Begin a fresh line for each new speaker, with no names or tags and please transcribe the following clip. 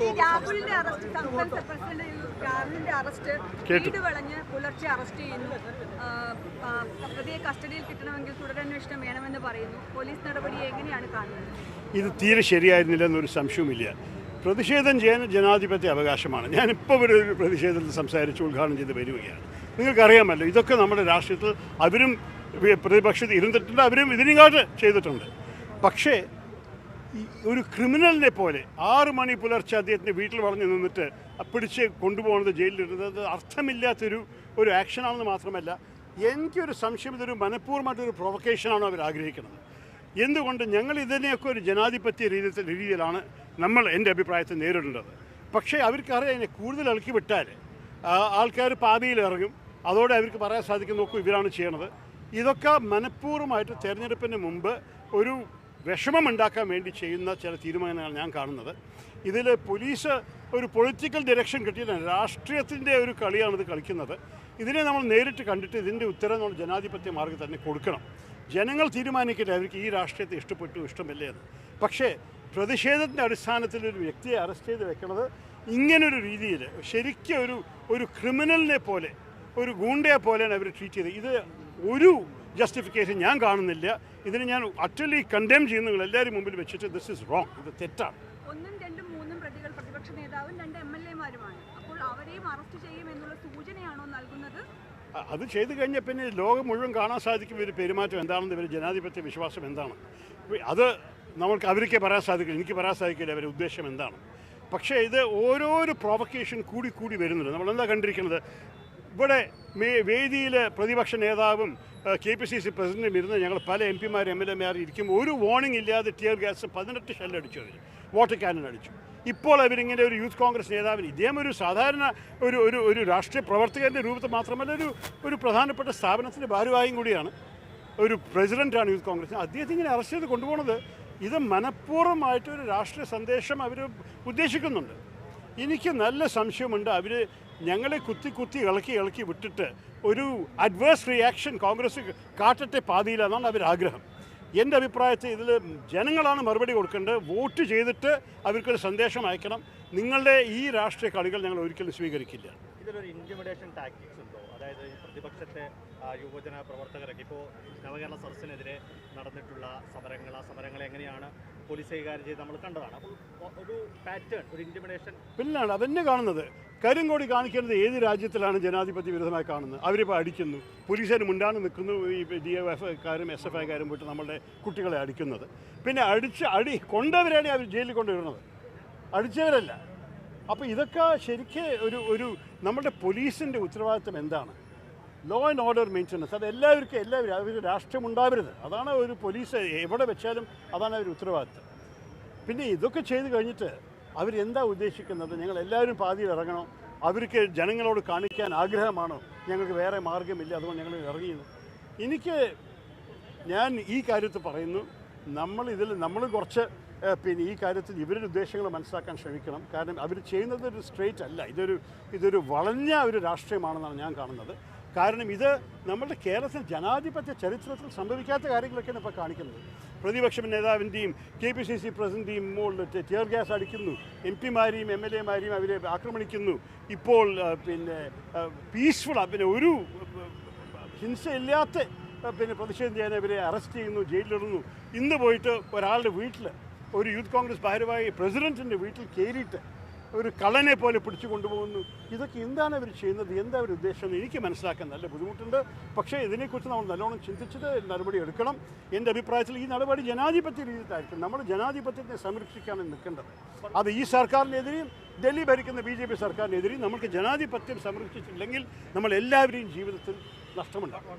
രാഹുലിന്റെ അറസ്റ്റ് സംസ്ഥാനത്തെ പ്രസിഡന്റ് രാഹുലിന്റെ അറസ്റ്റ്. വീട് വളഞ്ഞ് പുലർച്ചെ അറസ്റ്റ് ചെയ്യുന്നു. പ്രതിയെ കസ്റ്റഡിയിൽ കിട്ടണമെങ്കിൽ തുടരന്വേഷണം വേണമെന്ന് പറയുന്നു. പോലീസ് നടപടി എങ്ങനെയാണ് കാണുന്നത്?
ഇത് തീരെ ശരിയായിരുന്നില്ല എന്നൊരു സംശയവുമില്ല. പ്രതിഷേധം ചെയ്യാൻ ജനാധിപത്യ അവകാശമാണ്. ഞാനിപ്പോൾ ഒരു പ്രതിഷേധത്തിൽ സംസാരിച്ച് ഉദ്ഘാടനം ചെയ്ത് വരികയാണ്. നിങ്ങൾക്കറിയാമല്ലോ ഇതൊക്കെ നമ്മുടെ രാഷ്ട്രീയത്തിൽ അവരും പ്രതിപക്ഷത്തിൽ പ്രതിപക്ഷത്ത് ഇരുന്നിട്ടുണ്ട് അവരും ഇതിനെക്കാട്ട് ചെയ്തിട്ടുണ്ട്. പക്ഷേ ഒരു ക്രിമിനലിനെ പോലെ ആറ് മണി പുലർച്ചെ അദ്ദേഹത്തിന്റെ വീട്ടിൽ വളഞ്ഞു നിന്നിട്ട് പിടിച്ച് കൊണ്ടുപോകുന്നത് ജയിലിലിടുന്നത് അർത്ഥമില്ലാത്തൊരു ഒരു ആക്ഷനാണെന്ന് മാത്രമല്ല എനിക്കൊരു സംശയം ഇതൊരു മനഃപൂർവമായിട്ടൊരു പ്രൊവക്കേഷനാണ് അവർ ആഗ്രഹിക്കുന്നത് എന്തുകൊണ്ട് ഞങ്ങൾ ഇതിനെയൊക്കെ ഒരു ജനാധിപത്യ രീതിയിൽ രീതിയിലാണ് നമ്മൾ എന്റെ അഭിപ്രായത്തിൽ നേരിടേണ്ടത്? പക്ഷേ അവർക്കറിയാം ഇതിനെ കൂടുതൽ ഇളക്കി വിട്ടാൽ ആൾക്കാർ പാതയിൽ ഇറങ്ങും. അതോടെ അവർക്ക് പറയാൻ സാധിക്കും നോക്കൂ ഇവരാണ് ചെയ്യണത്. ഇതൊക്കെ മനഃപൂർവമായിട്ട് തെരഞ്ഞെടുപ്പിന് മുമ്പ് ഒരു വിഷമമുണ്ടാക്കാൻ വേണ്ടി ചെയ്യുന്ന ചില തീരുമാനങ്ങളാണ് ഞാൻ കാണുന്നത്. ഇതിൽ പോലീസ് ഒരു പൊളിറ്റിക്കൽ ഡയറക്ഷൻ കിട്ടിയതാണ് രാഷ്ട്രീയത്തിന്റെ ഒരു കളിയാണിത് കളിക്കുന്നത്. ഇതിനെ നമ്മൾ നേരിട്ട് കണ്ടിട്ട് ഇതിന്റെ ഉത്തരം നമ്മൾ ജനാധിപത്യ മാർഗം തന്നെ കൊടുക്കണം. ജനങ്ങൾ തീരുമാനിക്കട്ടെ അവർക്ക് ഈ രാഷ്ട്രീയത്തെ ഇഷ്ടപ്പെട്ടു ഇഷ്ടമില്ലേ എന്ന്. പക്ഷേ പ്രതിഷേധത്തിന്റെ അടിസ്ഥാനത്തിൽ ഒരു വ്യക്തിയെ അറസ്റ്റ് ചെയ്ത് വെക്കുന്നത് ഇങ്ങനൊരു രീതിയിൽ ശരിക്കും ഒരു ഒരു ക്രിമിനലിനെ പോലെ ഒരു ഗൂണ്ടയെ പോലെയാണ് അവർ ട്രീറ്റ് ചെയ്തത്. ഇത് ഒരു ജസ്റ്റിഫിക്കേഷൻ ഞാൻ കാണുന്നില്ല. ഇതിന് ഞാൻ അറ്റലി കണ്ടെം ചെയ്യുന്നു. നിങ്ങൾ എല്ലാവരും മുമ്പിൽ വെച്ചിട്ട് ദിസ് ഇസ് റോങ് ഇത് തെറ്റാണ്.
ഒന്നും രണ്ടും മൂന്നും പ്രതികൾ പ്രതിപക്ഷ നേതാവും രണ്ട് എം എൽ എമാരുമാണ്. അപ്പോൾ അവരെയും അറസ്റ്റ് സൂചനയാണോ നൽകുന്നത്?
അത് ചെയ്തു കഴിഞ്ഞാൽ പിന്നെ ലോകം മുഴുവൻ കാണാൻ സാധിക്കും. ഇവർ പെരുമാറ്റം എന്താണെന്ന് ഇവർ ജനാധിപത്യ വിശ്വാസം എന്താണ്. അത് നമ്മൾക്ക് അവർക്ക് പറയാൻ സാധിക്കില്ല. എനിക്ക് പറയാൻ സാധിക്കില്ല അവരുടെ ഉദ്ദേശം എന്താണ്. പക്ഷേ ഇത് ഓരോരോ പ്രൊവക്കേഷൻ കൂടി കൂടി വരുന്നുണ്ട്. നമ്മളെന്താ കണ്ടിരിക്കുന്നത്? ഇവിടെ വേദിയിൽ പ്രതിപക്ഷ നേതാവും കെ പി സി സി പ്രസിഡന്റും ഇരുന്ന് ഞങ്ങൾ പല എം പിമാരും എം എൽ എമാരും ഇരിക്കുമ്പോൾ ഒരു വാർണിംഗ് ഇല്ലാതെ ടിയർ ഗ്യാസ് പതിനെട്ട് ഷെല്ലടിച്ചു അവർ വാട്ടർ ക്യാനൻ അടിച്ചു. ഇപ്പോൾ അവരിങ്ങനെ ഒരു യൂത്ത് കോൺഗ്രസ് നേതാവിന് ഇദ്ദേഹം ഒരു സാധാരണ ഒരു ഒരു ഒരു രാഷ്ട്രീയ പ്രവർത്തകന്റെ രൂപത്തിൽ മാത്രമല്ല ഒരു ഒരു പ്രധാനപ്പെട്ട സ്ഥാപനത്തിന്റെ ഭാരവാഹിയും കൂടിയാണ്. ഒരു പ്രസിഡന്റാണ് യൂത്ത് കോൺഗ്രസ് അദ്ദേഹത്തെ ഇങ്ങനെ അറസ്റ്റ് ചെയ്ത് കൊണ്ടുപോകുന്നത് ഇത് മനഃപൂർവമായിട്ട് ഒരു രാഷ്ട്രീയ സന്ദേശം അവർ ഉദ്ദേശിക്കുന്നുണ്ട്. എനിക്ക് നല്ല സംശയമുണ്ട്. അവർ ഞങ്ങളെ കുത്തി കുത്തി ഇളക്കി ഇളക്കി വിട്ടിട്ട് ഒരു അഡ്വേഴ്സ് റിയാക്ഷൻ കോൺഗ്രസ് കാട്ടട്ടെ പാതിയിലെന്നാണ് അവർ ആഗ്രഹം. എന്റെ അഭിപ്രായത്തിൽ ഇതിൽ ജനങ്ങളാണ് മറുപടി കൊടുക്കേണ്ടത്. വോട്ട് ചെയ്തിട്ട് അവർക്കൊരു സന്ദേശം അയക്കണം. നിങ്ങളുടെ ഈ രാഷ്ട്രീയ കളികൾ ഞങ്ങൾ ഒരിക്കലും സ്വീകരിക്കില്ല.
ഇതിലൊരു ഇന്റിമിഡേഷൻ ടാക്ടിക്സ് അതായത് ഈ പ്രതിപക്ഷത്തെ യുവജന പ്രവർത്തകരൊക്കെ. ഇപ്പോൾ നവകേരള സദസ്സിനെതിരെ നടന്നിട്ടുള്ള സമരങ്ങൾ ആ സമരങ്ങളെ എങ്ങനെയാണ് പോലീസ് കൈകാര്യം ചെയ്ത് നമ്മൾ കണ്ടതാണ്. അപ്പോൾ ഒരു പാറ്റേൺ ഒരു ഇന്റിമിഡേഷൻ
പിന്നാണ് അതന്നെ കാണുന്നത്. കരിങ്കോടി കാണിക്കുന്നത് ഏത് രാജ്യത്തിലാണ് ജനാധിപത്യ വിരുദ്ധമായി കാണുന്നത്? അവരിപ്പോൾ അടിക്കുന്നു. പോലീസുകാർ മുണ്ടാണ് നിൽക്കുന്നു. ഈ ഡി എഫ് കാരും എസ് എഫ് ഐക്കാരും പോയിട്ട് നമ്മളുടെ കുട്ടികളെ അടിക്കുന്നത്. പിന്നെ അടിച്ച് അടി കൊണ്ടവരാണ് അവർ ജയിലിൽ കൊണ്ടുവരുന്നത്. അടിച്ചവരല്ല. അപ്പോൾ ഇതൊക്കെ ശരിക്ക് ഒരു ഒരു നമ്മുടെ പോലീസിന്റെ ഉത്തരവാദിത്തം എന്താണ്? ലോ ആൻഡ് ഓർഡർ മെയിന്റനൻസ് അത് എല്ലാവർക്കും എല്ലാവരും അവർ രാഷ്ട്രീയം ഉണ്ടാവരുത്. അതാണ് ഒരു പോലീസ് എവിടെ വെച്ചാലും അതാണ് അവർ ഉത്തരവാദിത്തം. പിന്നെ ഇതൊക്കെ ചെയ്ത് കഴിഞ്ഞിട്ട് അവരെന്താ ഉദ്ദേശിക്കുന്നത്? ഞങ്ങൾ എല്ലാവരും പാതിയിൽ ഇറങ്ങണം. അവർക്ക് ജനങ്ങളോട് കാണിക്കാൻ ആഗ്രഹമാണോ? ഞങ്ങൾക്ക് വേറെ മാർഗമില്ല അതുകൊണ്ട് ഞങ്ങൾ ഇറങ്ങിയത് എനിക്ക് ഞാൻ ഈ കാര്യത്തിൽ പറയുന്നു. നമ്മൾ ഇതിൽ നമ്മൾ കുറച്ച് പിന്നെ ഈ കാര്യത്തിൽ ഇവരുടെ ഉദ്ദേശങ്ങൾ മനസ്സിലാക്കാൻ ശ്രമിക്കണം. കാരണം അവർ ചെയ്യുന്നത് ഒരു സ്ട്രേറ്റ് അല്ല. ഇതൊരു ഇതൊരു വളഞ്ഞ ഒരു രാഷ്ട്രീയമാണെന്നാണ് ഞാൻ കാണുന്നത്. കാരണം ഇത് നമ്മുടെ കേരളത്തിൽ ജനാധിപത്യ ചരിത്രത്തിൽ സംഭവിക്കാത്ത കാര്യങ്ങളൊക്കെയാണ് ഇപ്പോൾ കാണിക്കുന്നത്. പ്രതിപക്ഷ നേതാവിന്റെയും കെ പി സി സി പ്രസിഡന്റിയും മുകളിൽ ടിയർ ഗ്യാസ് അടിക്കുന്നു. എം പിമാരെയും എം എൽ എമാരെയും അവരെ ആക്രമിക്കുന്നു. ഇപ്പോൾ പിന്നെ പീസ്ഫുൾ പിന്നെ ഒരു ഹിംസയില്ലാത്ത പിന്നെ പ്രതിഷേധം ചെയ്യാൻ ഇവരെ അറസ്റ്റ് ചെയ്യുന്നു ജയിലിലിടുന്നു. ഇന്ന് പോയിട്ട് ഒരാളുടെ വീട്ടിൽ ഒരു യൂത്ത് കോൺഗ്രസ് ഭാരവാഹി പ്രസിഡന്റിന്റെ വീട്ടിൽ കയറിയിട്ട് ഒരു കള്ളനെ പോലെ പിടിച്ചു കൊണ്ടുപോകുന്നു. ഇതൊക്കെ എന്താണ് അവർ ചെയ്യുന്നത്? എന്താ അവർ ഉദ്ദേശം എനിക്ക് മനസ്സിലാക്കാൻ നല്ല ബുദ്ധിമുട്ടുണ്ട്. പക്ഷേ ഇതിനെക്കുറിച്ച് നമ്മൾ നല്ലോണം ചിന്തിച്ചിട്ട് നടപടി എടുക്കണം. എന്റെ അഭിപ്രായത്തിൽ ഈ നടപടി ജനാധിപത്യ രീതിയിലായിരിക്കും. നമ്മൾ ജനാധിപത്യത്തെ സംരക്ഷിക്കാനാണ് നിൽക്കേണ്ടത്. അത് ഈ സർക്കാരിനെതിരെയും ഡൽഹി ഭരിക്കുന്ന ബി ജെ പി സർക്കാരിനെതിരെയും നമുക്ക് ജനാധിപത്യം സംരക്ഷിച്ചില്ലെങ്കിൽ നമ്മൾ എല്ലാവരെയും ജീവിതത്തിൽ നഷ്ടമുണ്ടാകും.